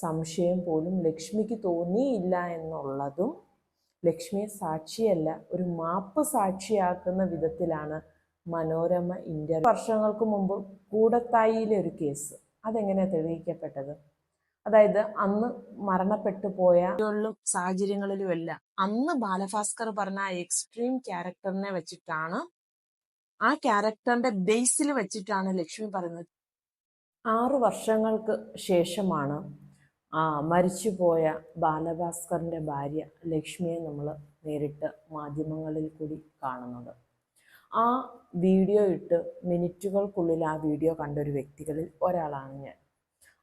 സംശയം പോലും ലക്ഷ്മിക്ക് തോന്നിയില്ല എന്നുള്ളതും ലക്ഷ്മിയെ സാക്ഷിയല്ല ഒരു മാപ്പ് സാക്ഷിയാക്കുന്ന വിധത്തിലാണ് മനോരമ ഇന്ത്യ വർഷങ്ങൾക്ക് മുമ്പ് കൂടത്തായിയിലെ ഒരു കേസ് അതെങ്ങനെയാണ് തെളിയിക്കപ്പെട്ടത്? അതായത് അന്ന് മരണപ്പെട്ടു പോയ സാഹചര്യങ്ങളിലും എല്ലാം അന്ന് ബാലഭാസ്കർ പറഞ്ഞ ആ എക്സ്ട്രീം ക്യാരക്ടറിനെ വെച്ചിട്ടാണ് ആ ക്യാരക്ടറിന്റെ ബേസിൽ വെച്ചിട്ടാണ് ലക്ഷ്മി പറയുന്നത്. ആറു വർഷങ്ങൾക്ക് ശേഷമാണ് ആ മരിച്ചുപോയ ബാലഭാസ്കറിന്റെ ഭാര്യ ലക്ഷ്മിയെ നമ്മൾ നേരിട്ട് മാധ്യമങ്ങളിൽ കൂടി കാണുന്നത് ആ വീഡിയോ ഇട്ട് മിനിറ്റുകൾക്കുള്ളിൽ ആ വീഡിയോ കണ്ട ഒരു വ്യക്തികളിൽ ഒരാളാണ് ഞാൻ.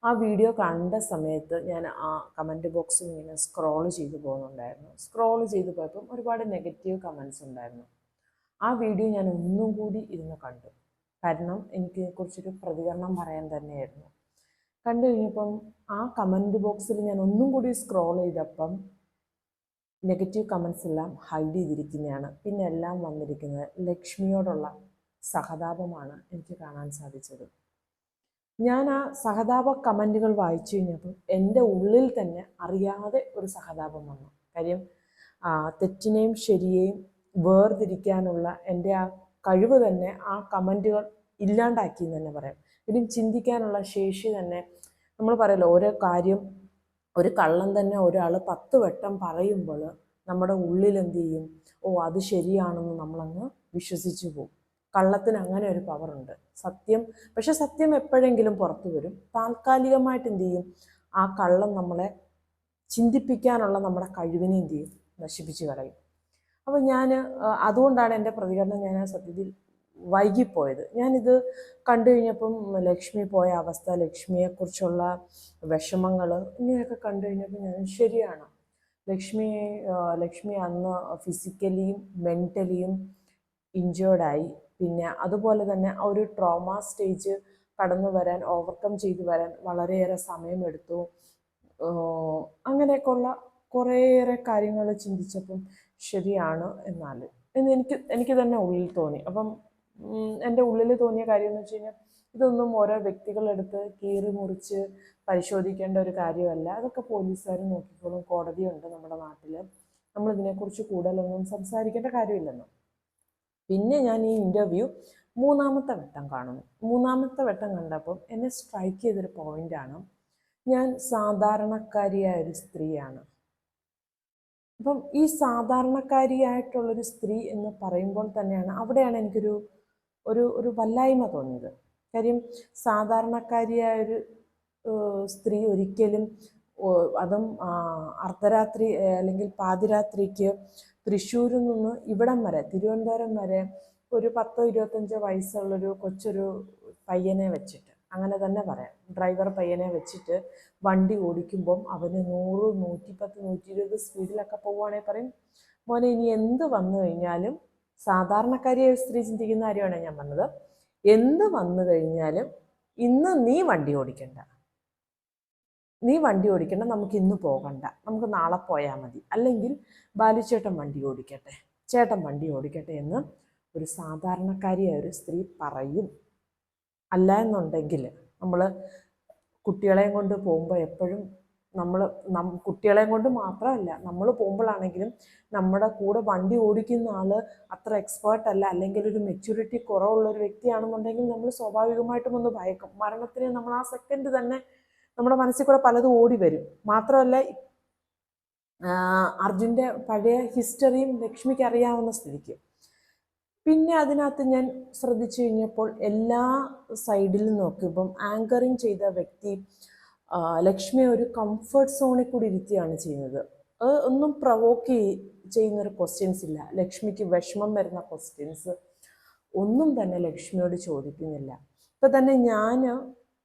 ആ വീഡിയോ കണ്ട സമയത്ത് ഞാൻ ആ കമന്റ് ബോക്സിൽ ഇങ്ങനെ സ്ക്രോൾ ചെയ്തു പോകുന്നുണ്ടായിരുന്നു. സ്ക്രോൾ ചെയ്തു പോയപ്പം ഒരുപാട് നെഗറ്റീവ് കമൻസ് ഉണ്ടായിരുന്നു. ആ വീഡിയോ ഞാൻ ഒന്നും കൂടി ഇരുന്ന് കണ്ടു. കാരണം എനിക്ക് കുറിച്ചൊരു പ്രതികരണം പറയാൻ തന്നെയായിരുന്നു. കണ്ടു കഴിഞ്ഞപ്പം ആ കമന്റ് ബോക്സിൽ ഞാൻ ഒന്നും കൂടി സ്ക്രോൾ ചെയ്തപ്പം നെഗറ്റീവ് കമൻസ് എല്ലാം ഹൈഡ് ചെയ്തിരിക്കുന്നതാണ് പിന്നെ എല്ലാം വന്നിരിക്കുന്നത് ലക്ഷ്മിയോടുള്ള സഹതാപമാണ് എനിക്ക് കാണാൻ സാധിച്ചത്. ഞാൻ ആ സഹതാപ കമന്റുകൾ വായിച്ചു കഴിഞ്ഞപ്പോൾ എന്റെ ഉള്ളിൽ തന്നെ അറിയാതെ ഒരു സഹതാപം വന്നു. കാര്യം തെറ്റിനെയും ശരിയെയും വേർതിരിക്കാനുള്ള എന്റെ ആ കഴിവ് തന്നെ ആ കമന്റുകൾ ഇല്ലാണ്ടാക്കി എന്ന് തന്നെ പറയാം. ഇനി ചിന്തിക്കാനുള്ള ശേഷി തന്നെ നമ്മൾ പറയല്ലോ ഓരോ കാര്യം ഒരു കള്ളം തന്നെ ഒരാൾ പത്ത് വട്ടം പറയുമ്പോൾ നമ്മുടെ ഉള്ളിൽ എന്ത് ചെയ്യും? ഓ അത് ശരിയാണെന്ന് നമ്മളങ്ങ് വിശ്വസിച്ചു പോകും. കള്ളത്തിന് അങ്ങനെ ഒരു പവറുണ്ട് സത്യം പക്ഷെ സത്യം എപ്പോഴെങ്കിലും പുറത്തു വരും. താൽക്കാലികമായിട്ട് എന്ത് ചെയ്യും? ആ കള്ളം നമ്മളെ ചിന്തിപ്പിക്കാനുള്ള നമ്മുടെ കഴിവിനെ എന്ത് ചെയ്യും? നശിപ്പിച്ച് കളയും. അപ്പോൾ ഞാൻ അതുകൊണ്ടാണ് എന്റെ പ്രതികരണം ഞാൻ ആ സത്യത്തിൽ വൈകിപ്പോയത്. ഞാനിത് കണ്ടു കഴിഞ്ഞപ്പം ലക്ഷ്മി പോയ അവസ്ഥ ലക്ഷ്മിയെക്കുറിച്ചുള്ള വിഷമങ്ങൾ ഇങ്ങനെയൊക്കെ കണ്ടു കഴിഞ്ഞപ്പോൾ ഞാൻ ശരിയാണ്. ലക്ഷ്മി ലക്ഷ്മി അന്ന് ഫിസിക്കലിയും മെന്റലിയും ഇഞ്ചേർഡായി പിന്നെ അതുപോലെ തന്നെ ആ ഒരു ട്രോമ സ്റ്റേജ് കടന്നു വരാൻ ഓവർകം ചെയ്തു വരാൻ വളരെയേറെ സമയമെടുത്തു. അങ്ങനെയൊക്കെയുള്ള കുറേയേറെ കാര്യങ്ങൾ ചിന്തിച്ചപ്പം ശരിയാണ് എന്നാൽ എന്ന് എനിക്ക് എനിക്ക് തന്നെ ഉള്ളിൽ തോന്നി. അപ്പം എന്റെ ഉള്ളിൽ തോന്നിയ കാര്യം എന്ന് വെച്ച് കഴിഞ്ഞാൽ ഇതൊന്നും ഓരോ വ്യക്തികളെടുത്ത് കീറി മുറിച്ച് പരിശോധിക്കേണ്ട ഒരു കാര്യമല്ല. അതൊക്കെ പോലീസുകാർ നോക്കിക്കോളും. കോടതിയുണ്ട് നമ്മുടെ നാട്ടിൽ നമ്മളിതിനെക്കുറിച്ച് കൂടുതലൊന്നും സംസാരിക്കേണ്ട കാര്യമില്ലെന്ന്? പിന്നെ ഞാൻ ഈ ഇന്റർവ്യൂ മൂന്നാമത്തെ വട്ടം കാണുന്നു. മൂന്നാമത്തെ വട്ടം കണ്ടപ്പം എന്നെ സ്ട്രൈക്ക് ചെയ്തൊരു പോയിന്റാണ് ഞാൻ സാധാരണക്കാരിയായ ഒരു സ്ത്രീയാണ്. അപ്പം ഈ സാധാരണക്കാരിയായിട്ടുള്ളൊരു സ്ത്രീ എന്ന് പറയുമ്പോൾ തന്നെയാണ് അവിടെയാണ് എനിക്കൊരു ഒരു ഒരു വല്ലായ്മ തോന്നിയത്. കാര്യം സാധാരണക്കാരിയായ ഒരു സ്ത്രീ ഒരിക്കലും അതും അർദ്ധരാത്രി അല്ലെങ്കിൽ പാതിരാത്രിക്ക് തൃശ്ശൂരിൽ നിന്ന് ഇവിടം വരെ തിരുവനന്തപുരം വരെ ഒരു പത്തോ ഇരുപത്തഞ്ചോ വയസ്സുള്ളൊരു കൊച്ചൊരു പയ്യനെ വെച്ചിട്ട് അങ്ങനെ തന്നെ പറയാം. ഡ്രൈവർ പയ്യനെ വെച്ചിട്ട് വണ്ടി ഓടിക്കുമ്പം അവന് നൂറ് നൂറ്റിപ്പത്ത് നൂറ്റി ഇരുപത് സ്പീഡിലൊക്കെ പോവുകയാണെങ്കിൽ പറയും മോനെ ഇനി എന്ത് വന്നു കഴിഞ്ഞാലും സാധാരണക്കാരിയായ ഒരു സ്ത്രീ ചിന്തിക്കുന്ന കാര്യമാണ് ഞാൻ പറഞ്ഞത്. എന്ത് വന്നു കഴിഞ്ഞാലും ഇന്ന് നീ വണ്ടി ഓടിക്കണ്ട. നീ വണ്ടി ഓടിക്കണ്ട നമുക്ക് ഇന്ന് പോകണ്ട. നമുക്ക് നാളെ പോയാൽ മതി. അല്ലെങ്കിൽ ബാലുചേട്ടൻ വണ്ടി ഓടിക്കട്ടെ ചേട്ടൻ വണ്ടി ഓടിക്കട്ടെ എന്ന് ഒരു സാധാരണക്കാരിയായ ഒരു സ്ത്രീ പറയും. അല്ല എന്നുണ്ടെങ്കിൽ നമ്മൾ കുട്ടികളെയും കൊണ്ട് പോകുമ്പോൾ എപ്പോഴും നമ്മൾ നം കുട്ടികളെയും കൊണ്ട് മാത്രമല്ല നമ്മൾ പോകുമ്പോഴാണെങ്കിലും നമ്മുടെ കൂടെ വണ്ടി ഓടിക്കുന്ന ആൾ അത്ര എക്സ്പേർട്ട് അല്ല അല്ലെങ്കിൽ ഒരു മെച്യൂരിറ്റി കുറവുള്ള ഒരു വ്യക്തിയാണെന്നുണ്ടെങ്കിൽ നമ്മൾ സ്വാഭാവികമായിട്ടും ഒന്ന് ഭയക്കും. മരണത്തിന് നമ്മൾ ആ സെക്കൻഡ് തന്നെ നമ്മുടെ മനസ്സിൽ കൂടെ പലതും ഓടി വരും. മാത്രമല്ല അർജുന്റെ പഴയ ഹിസ്റ്ററിയും ലക്ഷ്മിക്ക് അറിയാവുന്ന സ്ഥിതിക്ക്. പിന്നെ അതിനകത്ത് ഞാൻ ശ്രദ്ധിച്ചു കഴിഞ്ഞപ്പോൾ എല്ലാ സൈഡിലും നോക്കിയപ്പം ആങ്കറിങ് ചെയ്ത വ്യക്തി ലക്ഷ്മിയെ ഒരു കംഫർട്ട് സോണിൽ കൂടി ഇരുത്തിയാണ് ചെയ്യുന്നത്. അത് ഒന്നും പ്രവോക്ക് ചെയ്യുന്നൊരു ക്വസ്റ്റ്യൻസ് ഇല്ല. ലക്ഷ്മിക്ക് വിഷമം വരുന്ന ക്വസ്റ്റ്യൻസ് ഒന്നും തന്നെ ലക്ഷ്മിയോട് ചോദിക്കുന്നില്ല. ഇപ്പം തന്നെ ഞാൻ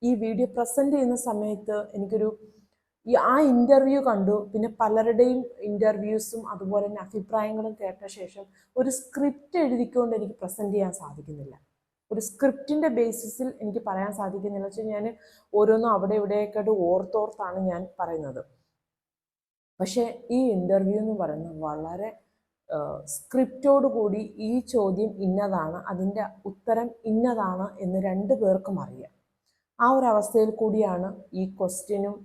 ഈ വീഡിയോ പ്രസന്റ് ചെയ്യുന്ന സമയത്ത് എനിക്കൊരു ഈ ആ ഇന്റർവ്യൂ കണ്ടു. പിന്നെ പലരുടെയും ഇന്റർവ്യൂസും അതുപോലെ തന്നെ അഭിപ്രായങ്ങളും കേട്ട ശേഷം ഒരു സ്ക്രിപ്റ്റ് എഴുതിക്കൊണ്ട് എനിക്ക് പ്രസന്റ് ചെയ്യാൻ സാധിക്കുന്നില്ല. ഒരു സ്ക്രിപ്റ്റിന്റെ ബേസിസിൽ എനിക്ക് പറയാൻ സാധിക്കുന്നില്ല. വെച്ചാൽ ഞാൻ ഓരോന്നും അവിടെ ഇവിടെയൊക്കെയായിട്ട് ഓർത്തോർത്താണ് ഞാൻ പറയുന്നത്. പക്ഷേ ഈ ഇന്റർവ്യൂ എന്ന് പറയുന്നത് വളരെ സ്ക്രിപ്റ്റോട് കൂടി ഈ ചോദ്യം ഇന്നതാണ് അതിന്റെ ഉത്തരം ഇന്നതാണ് എന്ന് രണ്ട് പേർക്കും അറിയാം. ആ ഒരു അവസ്ഥയിൽ കൂടിയാണ് ഈ ക്വസ്റ്റ്യനും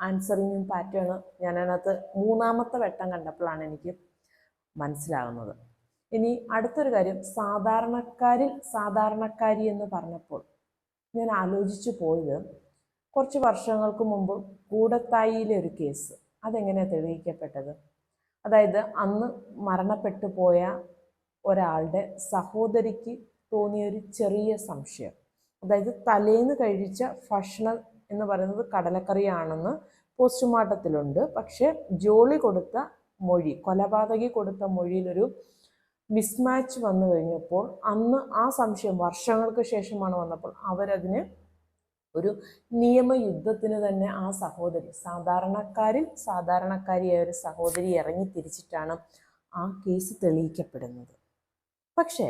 ആൻസറിങ്ങും പാറ്റേൺ ഞാനതിനകത്ത് മൂന്നാമത്തെ വെട്ടം കണ്ടപ്പോഴാണ് എനിക്ക് മനസ്സിലാകുന്നത്. ഇനി അടുത്തൊരു കാര്യം. സാധാരണക്കാരിൽ സാധാരണക്കാരി എന്ന് പറഞ്ഞപ്പോൾ ഞാൻ ആലോചിച്ചു പോയത് കുറച്ച് വർഷങ്ങൾക്ക് മുമ്പ് കൂടത്തായിയിലെ ഒരു കേസ്. അതെങ്ങനെയാണ് തെളിയിക്കപ്പെട്ടത്? അതായത് അന്ന് മരണപ്പെട്ടു പോയ ഒരാളുടെ സഹോദരിക്ക് തോന്നിയ ഒരു ചെറിയ സംശയം. അതായത് തലേന്ന് കഴിച്ച ഭക്ഷണം എന്ന് പറയുന്നത് കടലക്കറിയാണെന്ന് പോസ്റ്റ്മോർട്ടത്തിലുണ്ട്. പക്ഷേ ജോളി കൊടുത്ത മൊഴി കൊലപാതകി കൊടുത്ത മൊഴിയിലൊരു മിസ്മാച്ച് വന്നു കഴിഞ്ഞപ്പോൾ അന്ന് ആ സംശയം വർഷങ്ങൾക്ക് ശേഷമാണ് വന്നപ്പോൾ അവരതിന് ഒരു നിയമയുദ്ധത്തിന് തന്നെ ആ സഹോദരി സാധാരണക്കാരിൽ സാധാരണക്കാരിയായ ഒരു സഹോദരി ഇറങ്ങി തിരിച്ചിട്ടാണ് ആ കേസ് തെളിയിക്കപ്പെടുന്നത്. പക്ഷേ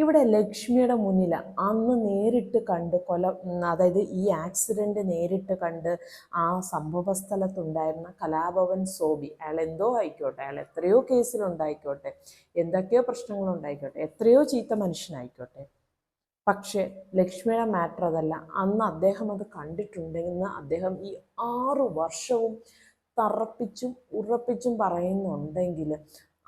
ഇവിടെ ലക്ഷ്മിയുടെ മുന്നിൽ അന്ന് നേരിട്ട് കണ്ട് കൊല അതായത് ഈ ആക്സിഡന്റ് നേരിട്ട് കണ്ട് ആ സംഭവ സ്ഥലത്തുണ്ടായിരുന്ന കലാഭവൻ സോബി അയാൾ എന്തോ ആയിക്കോട്ടെ അയാൾ എത്രയോ കേസിലുണ്ടായിക്കോട്ടെ എന്തൊക്കെയോ പ്രശ്നങ്ങളുണ്ടായിക്കോട്ടെ എത്രയോ ചീത്ത മനുഷ്യനായിക്കോട്ടെ. പക്ഷേ ലക്ഷ്മിയുടെ മാറ്റർ അതല്ല അന്ന് അദ്ദേഹം അത് കണ്ടിട്ടുണ്ടെന്ന് അദ്ദേഹം ഈ ആറു വർഷവും തറപ്പിച്ചും ഉറപ്പിച്ചും പറയുന്നുണ്ടെങ്കിൽ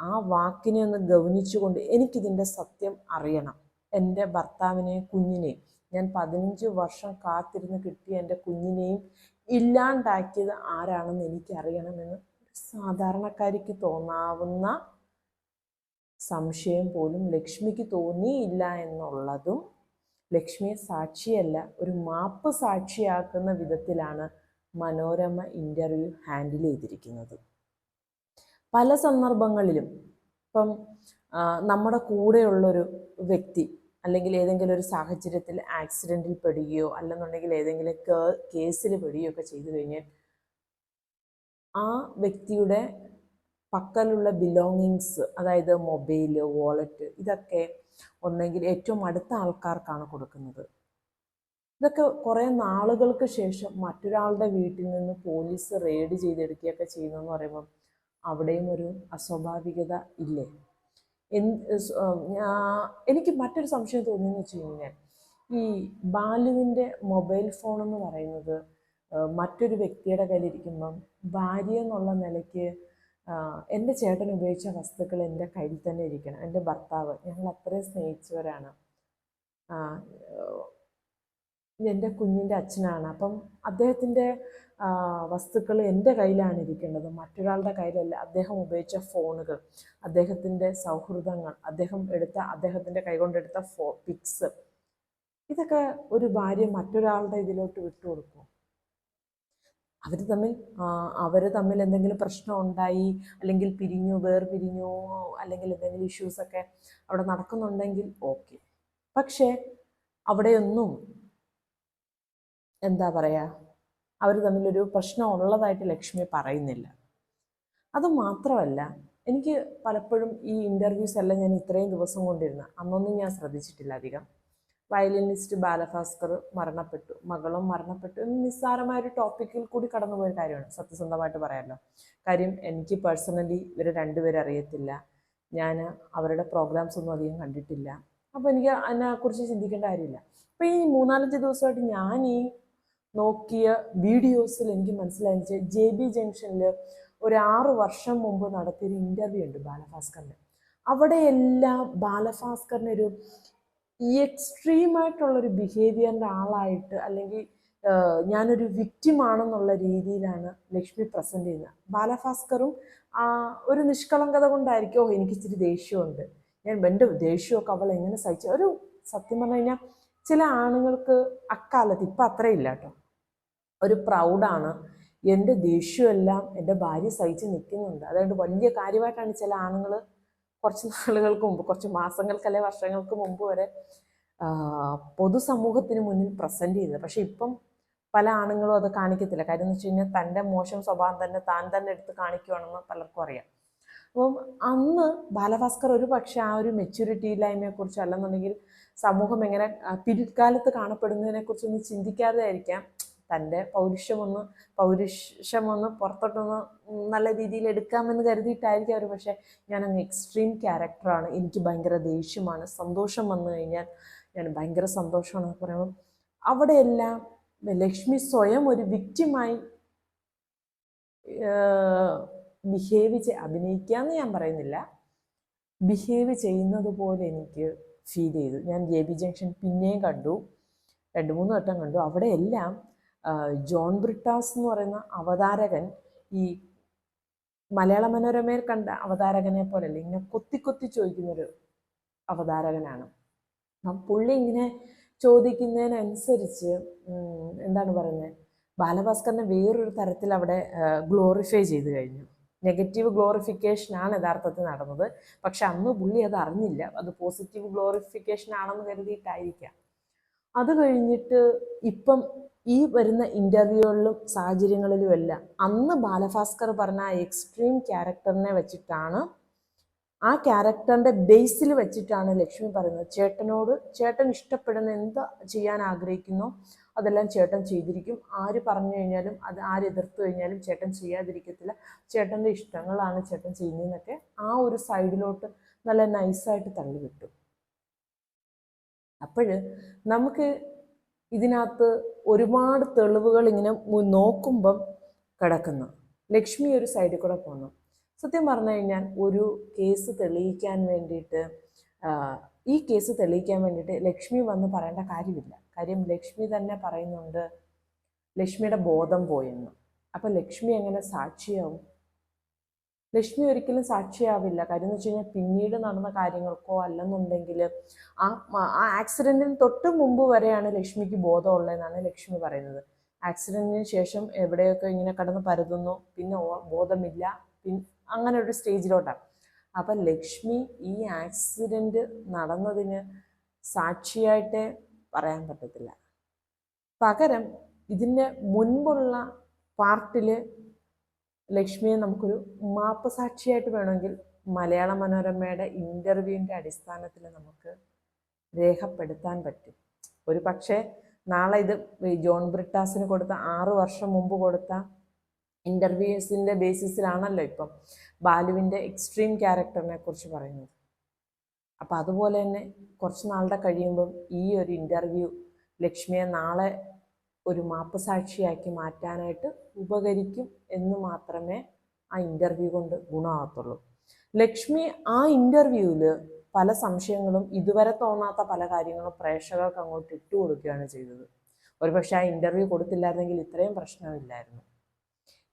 ആ വാക്കിനെ ഒന്ന് ഗവനിച്ചുകൊണ്ട് എനിക്കിതിന്റെ സത്യം അറിയണം. എന്റെ ഭർത്താവിനെയും കുഞ്ഞിനെയും. ഞാൻ പതിനഞ്ച് വർഷം കാത്തിരുന്ന് കിട്ടിയ എന്റെ കുഞ്ഞിനെയും ഇല്ലാണ്ടാക്കിയത് ആരാണെന്ന് എനിക്കറിയണമെന്ന് സാധാരണക്കാരിക്ക് തോന്നാവുന്ന സംശയം പോലും ലക്ഷ്മിക്ക് തോന്നിയില്ല എന്നുള്ളതും ലക്ഷ്മിയെ സാക്ഷിയല്ല ഒരു മാപ്പ് സാക്ഷിയാക്കുന്ന വിധത്തിലാണ് മനോരമ ഇന്റർവ്യൂ ഹാൻഡിൽ ചെയ്തിരിക്കുന്നത്. പല സന്ദർഭങ്ങളിലും ഇപ്പം നമ്മുടെ കൂടെയുള്ളൊരു വ്യക്തി അല്ലെങ്കിൽ ഏതെങ്കിലും ഒരു സാഹചര്യത്തിൽ ആക്സിഡന്റിൽ പെടുകയോ അല്ലെന്നുണ്ടെങ്കിൽ ഏതെങ്കിലും കേസിൽ പെടുകയോ ഒക്കെ ചെയ്തു കഴിഞ്ഞാൽ ആ വ്യക്തിയുടെ പക്കലുള്ള ബിലോങ്ങിങ്സ് അതായത് മൊബൈൽ വാളറ്റ് ഇതൊക്കെ ഒന്നെങ്കിൽ ഏറ്റവും അടുത്ത ആൾക്കാർക്കാണ് കൊടുക്കുന്നത്. ഇതൊക്കെ കുറേ നാളുകൾക്ക് ശേഷം മറ്റൊരാളുടെ വീട്ടിൽ നിന്ന് പോലീസ് റെയ്ഡ് ചെയ്തെടുക്കുകയൊക്കെ ചെയ്യുന്നതെന്ന് പറയുമ്പോൾ അവിടെയും ഒരു അസ്വാഭാവികത ഇല്ലേ? എനിക്ക് മറ്റൊരു സംശയം തോന്നിയെന്ന് വെച്ച് കഴിഞ്ഞാൽ ഈ ബാലുവിന്റെ മൊബൈൽ ഫോൺ എന്ന് പറയുന്നത് മറ്റൊരു വ്യക്തിയുടെ കയ്യിലിരിക്കുമ്പം ഭാര്യ എന്നുള്ള നിലയ്ക്ക് എന്റെ ചേട്ടൻ ഉപയോഗിച്ച വസ്തുക്കൾ എന്റെ കയ്യിൽ തന്നെ ഇരിക്കണം. എന്റെ ഭർത്താവ് ഞങ്ങൾ അത്രയും സ്നേഹിച്ചവരാണ്. എന്റെ കുഞ്ഞിന്റെ അച്ഛനാണ്. അപ്പം അദ്ദേഹത്തിന്റെ വസ്തുക്കൾ എന്റെ കയ്യിലാണ് ഇരിക്കേണ്ടത്. മറ്റൊരാളുടെ കയ്യിലല്ല. അദ്ദേഹം ഉപയോഗിച്ച ഫോണുകൾ അദ്ദേഹത്തിന്റെ സൗഹൃദങ്ങൾ അദ്ദേഹം എടുത്ത അദ്ദേഹത്തിന്റെ കൈകൊണ്ടെടുത്ത ഫോ പിക്സ്. ഇതൊക്കെ ഒരു ഭാര്യ മറ്റൊരാളുടെ ഇതിലോട്ട് വിട്ടുകൊടുക്കും അവർ തമ്മിൽ അവർ തമ്മിൽ എന്തെങ്കിലും പ്രശ്നം ഉണ്ടായി അല്ലെങ്കിൽ പിരിഞ്ഞു വേർപിരിഞ്ഞു അല്ലെങ്കിൽ എന്തെങ്കിലും ഇഷ്യൂസൊക്കെ അവിടെ നടക്കുന്നുണ്ടെങ്കിൽ ഓക്കെ പക്ഷേ അവിടെയൊന്നും എന്താ പറയുക അവർ തമ്മിലൊരു പ്രശ്നം ഉള്ളതായിട്ട് ലക്ഷ്മി പറയുന്നില്ല. അത് മാത്രമല്ല എനിക്ക് പലപ്പോഴും ഈ ഇന്റർവ്യൂസ് എല്ലാം ഞാൻ ഇത്രയും ദിവസം കൊണ്ടിരുന്ന അന്നൊന്നും ഞാൻ ശ്രദ്ധിച്ചിട്ടില്ല അധികം. വയലിനിസ്റ്റ് ബാലഭാസ്കർ മരണപ്പെട്ടു മകളും മരണപ്പെട്ടു എന്ന് നിസ്സാരമായ ഒരു ടോപ്പിക്കിൽ കൂടി കടന്നുപോയ കാര്യമാണ്. സത്യസന്ധമായിട്ട് പറയാമല്ലോ കാര്യം എനിക്ക് പേഴ്സണലി ഇവർ രണ്ടുപേരും അറിയത്തില്ല. ഞാൻ അവരുടെ പ്രോഗ്രാംസ് ഒന്നും അധികം കണ്ടിട്ടില്ല. അപ്പോൾ എനിക്ക് അതിനെക്കുറിച്ച് ചിന്തിക്കേണ്ട കാര്യമില്ല. അപ്പോൾ ഈ മൂന്നാലഞ്ച് ദിവസമായിട്ട് ഞാൻ ഈ നോക്കിയ വീഡിയോസിൽ എനിക്ക് മനസ്സിലായി ജെ ബി ജംഗ്ഷനിൽ ഒരു ആറ് വർഷം മുമ്പ് നടത്തിയൊരു ഇന്റർവ്യൂ ഉണ്ട് ബാലഭാസ്കറിന്റെ അവിടെയെല്ലാം ബാലഭാസ്കറിന് ഒരു എക്സ്ട്രീമായിട്ടുള്ളൊരു ബിഹേവിയറിന്റെ ആളായിട്ട് അല്ലെങ്കിൽ ഞാനൊരു വിക്റ്റിമാണെന്നുള്ള രീതിയിലാണ് ലക്ഷ്മി പ്രസന്റ് ചെയ്യുന്നത്. ബാലഭാസ്കറും ഒരു നിഷ്കളങ്കത കൊണ്ടായിരിക്കും ഓ എനിക്ക് ഇച്ചിരി ദേഷ്യമുണ്ട് ഞാൻ എന്റെ ദേഷ്യമൊക്കെ അവൾ എങ്ങനെ സഹിച്ചു ഒരു സത്യം പറഞ്ഞു കഴിഞ്ഞാൽ ചില ആണുങ്ങൾക്ക് അക്കാലത്ത് ഇപ്പം അത്രയില്ല കേട്ടോ. ഒരു പ്രൗഡാണ്. എന്റെ ദേഷ്യമെല്ലാം എന്റെ ഭാര്യ സഹിച്ച് നിൽക്കുന്നുണ്ട് അതുകൊണ്ട് വലിയ കാര്യമായിട്ടാണ് ചില ആണുങ്ങൾ കുറച്ച് നാളുകൾക്ക് മുമ്പ് കുറച്ച് മാസങ്ങൾക്ക് അല്ലെ വർഷങ്ങൾക്ക് മുമ്പ് വരെ പൊതുസമൂഹത്തിന് മുന്നിൽ പ്രസന്റ് ചെയ്തത്. പക്ഷെ ഇപ്പം പല ആണുങ്ങളും അത് കാണിക്കത്തില്ല. കാര്യം എന്ന് വെച്ച് കഴിഞ്ഞാൽ തന്റെ മോശം സ്വഭാവം തന്നെ താൻ തന്നെ എടുത്ത് കാണിക്കുവാണെന്ന് പലർക്കും അറിയാം. അപ്പം അന്ന് ബാലഭാസ്കർ ഒരു പക്ഷേ ആ ഒരു മെച്യൂരിറ്റി ഇല്ലായ്മയെക്കുറിച്ച് അല്ലെന്നുണ്ടെങ്കിൽ സമൂഹം എങ്ങനെ പിരിക്കാലത്ത് കാണപ്പെടുന്നതിനെക്കുറിച്ചൊന്നും ചിന്തിക്കാതെ ആയിരിക്കാം. തന്റെ പൗരുഷമൊന്ന് പൗരുഷമൊന്ന് പുറത്തോട്ടൊന്ന് നല്ല രീതിയിൽ എടുക്കാമെന്ന് കരുതിയിട്ടായിരിക്കും അവർ. പക്ഷേ ഞാനങ്ങ് എക്സ്ട്രീം ക്യാരക്ടറാണ് എനിക്ക് ഭയങ്കര ദേഷ്യമാണ്. സന്തോഷം വന്നു കഴിഞ്ഞാൽ ഞാൻ ഭയങ്കര സന്തോഷമാണ്. പറയുമ്പോൾ അവിടെയെല്ലാം ലക്ഷ്മി സ്വയം ഒരു വിക്റ്റിമായി ബിഹേവ് അഭിനയിക്കുക എന്ന് ഞാൻ പറയുന്നില്ല. ബിഹേവ് ചെയ്യുന്നത് പോലെ എനിക്ക് ഫീൽ ചെയ്തു. ഞാൻ ജെ ബി ജംഗ്ഷൻ പിന്നെയും കണ്ടു. രണ്ട് മൂന്ന് വട്ടം കണ്ടു. അവിടെയെല്ലാം ജോൺ ബ്രിട്ടാസ് എന്ന് പറയുന്ന അവതാരകൻ ഈ മലയാള മനോരമയിൽ കണ്ട അവതാരകനെ പോലെയല്ല ഇങ്ങനെ കൊത്തി കൊത്തി ചോദിക്കുന്നൊരു അവതാരകനാണ്. അപ്പം പുള്ളി ഇങ്ങനെ ചോദിക്കുന്നതിനനുസരിച്ച് എന്താണ് പറയുന്നത് ബാലഭാസ്കറിനെ വേറൊരു തരത്തിൽ അവിടെ ഗ്ലോറിഫൈ ചെയ്ത് കഴിഞ്ഞു. നെഗറ്റീവ് ഗ്ലോറിഫിക്കേഷനാണ് യഥാർത്ഥത്തിൽ നടന്നത്. പക്ഷെ അന്ന് പുള്ളി അത് അറിഞ്ഞില്ല. അത് പോസിറ്റീവ് ഗ്ലോറിഫിക്കേഷൻ ആണെന്ന് കരുതിയിട്ടായിരിക്കാം. അത് കഴിഞ്ഞിട്ട് ഇപ്പം ഈ വരുന്ന ഇന്റർവ്യൂകളിലും സാഹചര്യങ്ങളിലുമെല്ലാം അന്ന് ബാലഭാസ്കർ പറഞ്ഞ ആ എക്സ്ട്രീം ക്യാരക്ടറിനെ വെച്ചിട്ടാണ് ആ ക്യാരക്ടറിന്റെ ബേസിൽ വെച്ചിട്ടാണ് ലക്ഷ്മി പറയുന്നത്. ചേട്ടനോട് ചേട്ടൻ ഇഷ്ടപ്പെടുന്ന എന്ത് ചെയ്യാൻ ആഗ്രഹിക്കുന്നു അതെല്ലാം ചേട്ടൻ ചെയ്തിരിക്കും. ആര് പറഞ്ഞു കഴിഞ്ഞാലും അത് ആര് എതിർത്തു കഴിഞ്ഞാലും ചേട്ടൻ ചെയ്യാതിരിക്കത്തില്ല. ചേട്ടന്റെ ഇഷ്ടങ്ങളാണ് ചേട്ടൻ ചെയ്യുന്നതെന്നൊക്കെ ആ ഒരു സൈഡിലോട്ട് നല്ല നൈസായിട്ട് തള്ളിവിട്ടു. അപ്പോൾ നമുക്ക് ഇതിനകത്ത് ഒരുപാട് തെളിവുകൾ ഇങ്ങനെ നോക്കുമ്പം കിടക്കുന്നു. ലക്ഷ്മി ഒരു സൈഡിൽ കൂടെ പോന്നു. സത്യം പറഞ്ഞു കഴിഞ്ഞാൽ ഒരു കേസ് തെളിയിക്കാൻ വേണ്ടിയിട്ട് ഈ കേസ് തെളിയിക്കാൻ വേണ്ടിയിട്ട് ലക്ഷ്മി വന്ന് പറയേണ്ട കാര്യമില്ല. കാര്യം ലക്ഷ്മി തന്നെ പറയുന്നുണ്ട് ലക്ഷ്മിയുടെ ബോധം പോയെന്ന്. അപ്പം ലക്ഷ്മി എങ്ങനെ സാക്ഷിയാവും? ലക്ഷ്മി ഒരിക്കലും സാക്ഷിയാവില്ല. കാര്യം എന്ന് വെച്ച് കഴിഞ്ഞാൽ പിന്നീട് നടന്ന കാര്യങ്ങൾക്കോ അല്ലെന്നുണ്ടെങ്കിൽ ആ ആക്സിഡന്റിന് തൊട്ട് മുമ്പ് വരെയാണ് ലക്ഷ്മിക്ക് ബോധമുള്ളതെന്നാണ് ലക്ഷ്മി പറയുന്നത്. ആക്സിഡന്റിന് ശേഷം എവിടെയൊക്കെ ഇങ്ങനെ കടന്ന് പരതുന്നു പിന്നെ ബോധമില്ല പിന്നെ അങ്ങനെ ഒരു സ്റ്റേജിലോട്ടാണ് അപ്പം ലക്ഷ്മി ഈ ആക്സിഡന്റ് നടന്നതിന് സാക്ഷിയായിട്ടേ പറയാൻ പറ്റത്തില്ല. പകരം ഇതിന്റെ മുൻപുള്ള പാർട്ടിൽ ലക്ഷ്മിയെ നമുക്കൊരു മാപ്പ് സാക്ഷിയായിട്ട് വേണമെങ്കിൽ മലയാള മനോരമയുടെ ഇന്റർവ്യൂവിന്റെ അടിസ്ഥാനത്തിൽ നമുക്ക് രേഖപ്പെടുത്താൻ പറ്റും. ഒരു പക്ഷേ നാളെ ഇത് ജോൺ ബ്രിട്ടാസിന് കൊടുത്ത ആറ് വർഷം മുമ്പ് കൊടുത്ത ഇന്റർവ്യൂസിന്റെ ബേസിസിലാണല്ലോ ഇപ്പം ബാലുവിന്റെ എക്സ്ട്രീം ക്യാരക്ടറിനെ കുറിച്ച് പറയുന്നത്. അപ്പം അതുപോലെ തന്നെ കുറച്ച് നാളുടെ കഴിയുമ്പം ഈ ഒരു ഇന്റർവ്യൂ ലക്ഷ്മിയെ നാളെ ഒരു മാപ്പ് സാക്ഷിയാക്കി മാറ്റാനായിട്ട് ഉപകരിക്കും എന്ന് മാത്രമേ ആ ഇന്റർവ്യൂ കൊണ്ട് ഗുണമാകത്തുള്ളൂ. ലക്ഷ്മി ആ ഇന്റർവ്യൂവിൽ പല സംശയങ്ങളും ഇതുവരെ തോന്നാത്ത പല കാര്യങ്ങളും പ്രേക്ഷകർക്ക് അങ്ങോട്ട് ഇട്ടു കൊടുക്കുകയാണ് ചെയ്തത്. ഒരുപക്ഷെ ആ ഇന്റർവ്യൂ കൊടുത്തില്ലായിരുന്നെങ്കിൽ ഇത്രയും പ്രശ്നമില്ലായിരുന്നു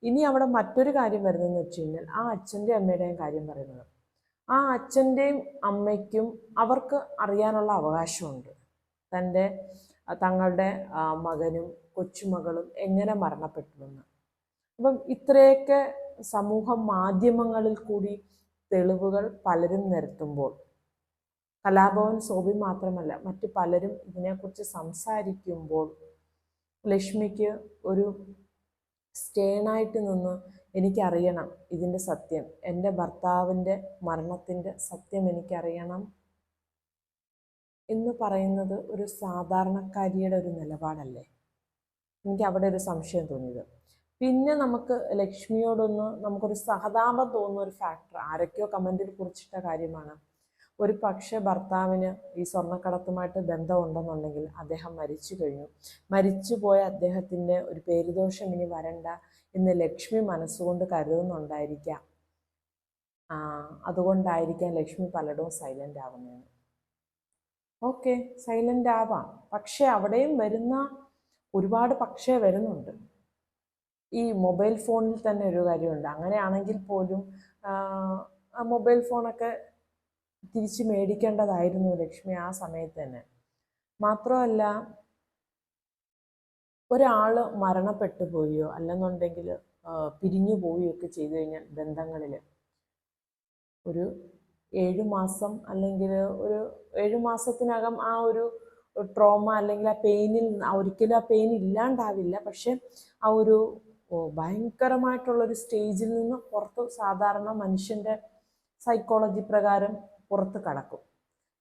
ഇനി അവിടെ മറ്റൊരു കാര്യം വരുന്നതെന്ന് വെച്ച് കഴിഞ്ഞാൽ ആ അച്ഛന്റെ അമ്മയുടെയും കാര്യം പറയുന്നത്. ആ അച്ഛന്റെയും അമ്മയ്ക്കും അവർക്ക് അറിയാനുള്ള അവകാശമുണ്ട്. തന്റെ തങ്ങളുടെ മകനും കൊച്ചുമകളും എങ്ങനെ മരണപ്പെട്ടുവെന്ന്. അപ്പം ഇത്രയൊക്കെ സമൂഹ മാധ്യമങ്ങളിൽ കൂടി തെളിവുകൾ പലരും നിരത്തുമ്പോൾ കലാഭവൻ സോബി മാത്രമല്ല മറ്റ് പലരും ഇതിനെക്കുറിച്ച് സംസാരിക്കുമ്പോൾ ലക്ഷ്മിക്ക് ഒരു സ്റ്റേണായിട്ട് നിന്ന് എനിക്കറിയണം ഇതിന്റെ സത്യം എന്റെ ഭർത്താവിന്റെ മരണത്തിന്റെ സത്യം എനിക്കറിയണം. എന്ന് പറയുന്നത് ഒരു സാധാരണക്കാരിയുടെ ഒരു നിലപാടല്ലേ? എനിക്ക് അവിടെ ഒരു സംശയം തോന്നിയത്. പിന്നെ നമുക്ക് ലക്ഷ്മിയോടൊന്ന് നമുക്കൊരു സഹതാപം തോന്നുന്ന ഒരു ഫാക്ടർ ആരൊക്കെയോ കമന്റിൽ കുറിച്ചിട്ട കാര്യമാണ്. ഒരു പക്ഷേ ഭർത്താവിന് ഈ സ്വർണക്കടത്തുമായിട്ട് ബന്ധമുണ്ടെന്നുണ്ടെങ്കിൽ അദ്ദേഹം മരിച്ചു കഴിഞ്ഞു. മരിച്ചു പോയ അദ്ദേഹത്തിന്റെ ഒരു പേരുദോഷം ഇനി വരണ്ട എന്ന് ലക്ഷ്മി മനസ്സുകൊണ്ട് കരുതുന്നുണ്ടായിരിക്കാം. അതുകൊണ്ടായിരിക്കാം ലക്ഷ്മി പലയിടവും സൈലന്റ് ആവുന്നത് ഓക്കെ സൈലന്റ് ആവാം. പക്ഷെ അവിടെയും വരുന്ന ഒരുപാട് പക്ഷേ വരുന്നുണ്ട്. ഈ മൊബൈൽ ഫോണിൽ തന്നെ ഒരു കാര്യമുണ്ട്. അങ്ങനെയാണെങ്കിൽ പോലും ആ, മൊബൈൽ ഫോണൊക്കെ തിരിച്ച് മേടിക്കേണ്ടതായിരുന്നു ലക്ഷ്മി ആ സമയത്ത് തന്നെ. മാത്രമല്ല ഒരാൾ മരണപ്പെട്ടു പോയോ അല്ലെന്നുണ്ടെങ്കിൽ പിരിഞ്ഞു പോവുകയോ ഒക്കെ ചെയ്തു കഴിഞ്ഞാൽ ബന്ധങ്ങളിൽ ഒരു ഏഴു മാസം അല്ലെങ്കിൽ ഒരു ഏഴു മാസത്തിനകം ആ ഒരു ട്രോമ അല്ലെങ്കിൽ ആ പെയിനിൽ ഒരിക്കലും ആ പെയിൻ ഇല്ലാണ്ടാവില്ല. പക്ഷെ ആ ഒരു ഭയങ്കരമായിട്ടുള്ളൊരു സ്റ്റേജിൽ നിന്ന് പുറത്ത് സാധാരണ മനുഷ്യന്റെ സൈക്കോളജി പ്രകാരം പുറത്ത് കടക്കും.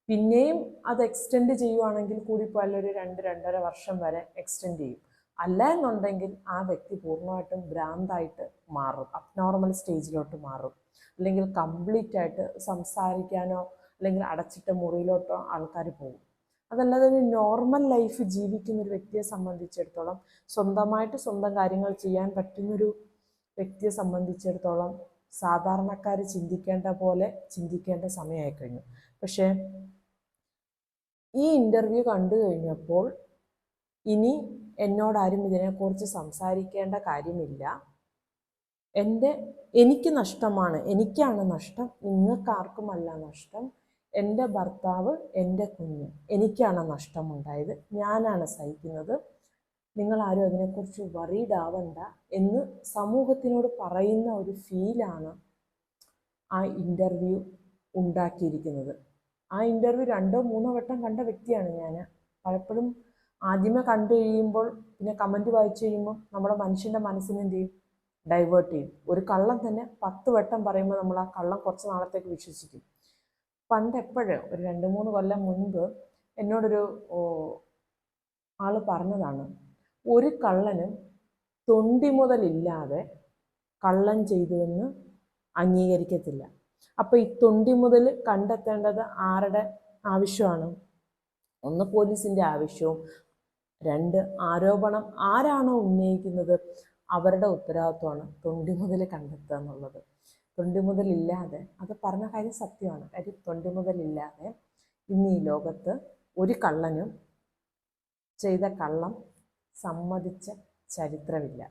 പിന്നെയും അത് എക്സ്റ്റെൻഡ് ചെയ്യുവാണെങ്കിൽ കൂടി ഒരു രണ്ട് രണ്ടര വർഷം വരെ എക്സ്റ്റെൻഡ് ചെയ്യും. അല്ല എന്നുണ്ടെങ്കിൽ ആ വ്യക്തി പൂർണമായിട്ടും ഭ്രാന്തായിട്ട് മാറും. അബ്നോർമൽ സ്റ്റേജിലോട്ട് മാറും. അല്ലെങ്കിൽ കംപ്ലീറ്റ് ആയിട്ട് സംസാരിക്കാനോ അല്ലെങ്കിൽ അടച്ചിട്ട മുറിയിലോട്ടോ ആൾക്കാർ പോകും. അതല്ലാതെ ഒരു നോർമൽ ലൈഫ് ജീവിക്കുന്ന ഒരു വ്യക്തിയെ സംബന്ധിച്ചിടത്തോളം സ്വന്തമായിട്ട് സ്വന്തം കാര്യങ്ങൾ ചെയ്യാൻ പറ്റുന്നൊരു വ്യക്തിയെ സംബന്ധിച്ചിടത്തോളം സാധാരണക്കാർ ചിന്തിക്കേണ്ട പോലെ ചിന്തിക്കേണ്ട സമയമായി കഴിഞ്ഞു പക്ഷേ ഈ ഇന്റർവ്യൂ കണ്ടു കഴിഞ്ഞപ്പോൾ ഇനി എന്നോടാരും ഇതിനെക്കുറിച്ച് സംസാരിക്കേണ്ട കാര്യമില്ല. എന്റെ എനിക്ക് നഷ്ടമാണ് എനിക്കാണ് നഷ്ടം നിങ്ങൾക്കാർക്കുമല്ല നഷ്ടം. എന്റെ ഭർത്താവ് എന്റെ കുഞ്ഞ് എനിക്കാണ് നഷ്ടമുണ്ടായത് ഞാനാണ് സഹിക്കുന്നത്. നിങ്ങളാരും അതിനെക്കുറിച്ച് വറീഡ് ആവണ്ട എന്ന് സമൂഹത്തിനോട് പറയുന്ന ഒരു ഫീലാണ് ആ ഇന്റർവ്യൂ ഉണ്ടാക്കിയിരിക്കുന്നത്. ആ ഇന്റർവ്യൂ രണ്ടോ മൂന്നോ വട്ടം കണ്ട വ്യക്തിയാണ് ഞാൻ. പലപ്പോഴും ആദ്യമേ കണ്ടു കഴിയുമ്പോൾ പിന്നെ കമന്റ് വായിച്ചു കഴിയുമ്പോൾ നമ്മുടെ മനുഷ്യന്റെ മനസ്സിനെന്ത് ചെയ്യും? ഡൈവേർട്ട് ചെയ്യും. ഒരു കള്ളം തന്നെ പത്ത് വട്ടം പറയുമ്പോൾ നമ്മൾ ആ കള്ളം കുറച്ച് നാളത്തേക്ക് വിശ്വസിക്കും. പണ്ട് എപ്പോഴും ഒരു രണ്ട് മൂന്ന് കൊല്ലം മുൻപ് എന്നോടൊരു ആൾ പറഞ്ഞതാണ് ഒരു കള്ളനും തൊണ്ടി മുതലില്ലാതെ കള്ളൻ ചെയ്തുവെന്ന് അംഗീകരിക്കത്തില്ല. അപ്പോൾ ഈ തൊണ്ടി മുതൽ കണ്ടെത്തേണ്ടത് ആരുടെ ആവശ്യമാണ്? ഒന്ന് പോലീസിന്റെ ആവശ്യവും രണ്ട് ആരോപണം ആരാണോ ഉന്നയിക്കുന്നത്? അവരുടെ ഉത്തരവാദിത്വമാണ് തൊണ്ടിമുതൽ കണ്ടെത്തുക എന്നുള്ളത്. ഇല്ലാതെ അത് പറഞ്ഞ കാര്യം സത്യമാണ്. കാര്യം ഇല്ലാതെ ഇന്ന് ഈ ലോകത്ത് ഒരു കള്ളനും ചെയ്ത കള്ളം സമ്മതിച്ച ചരിത്രമില്ല.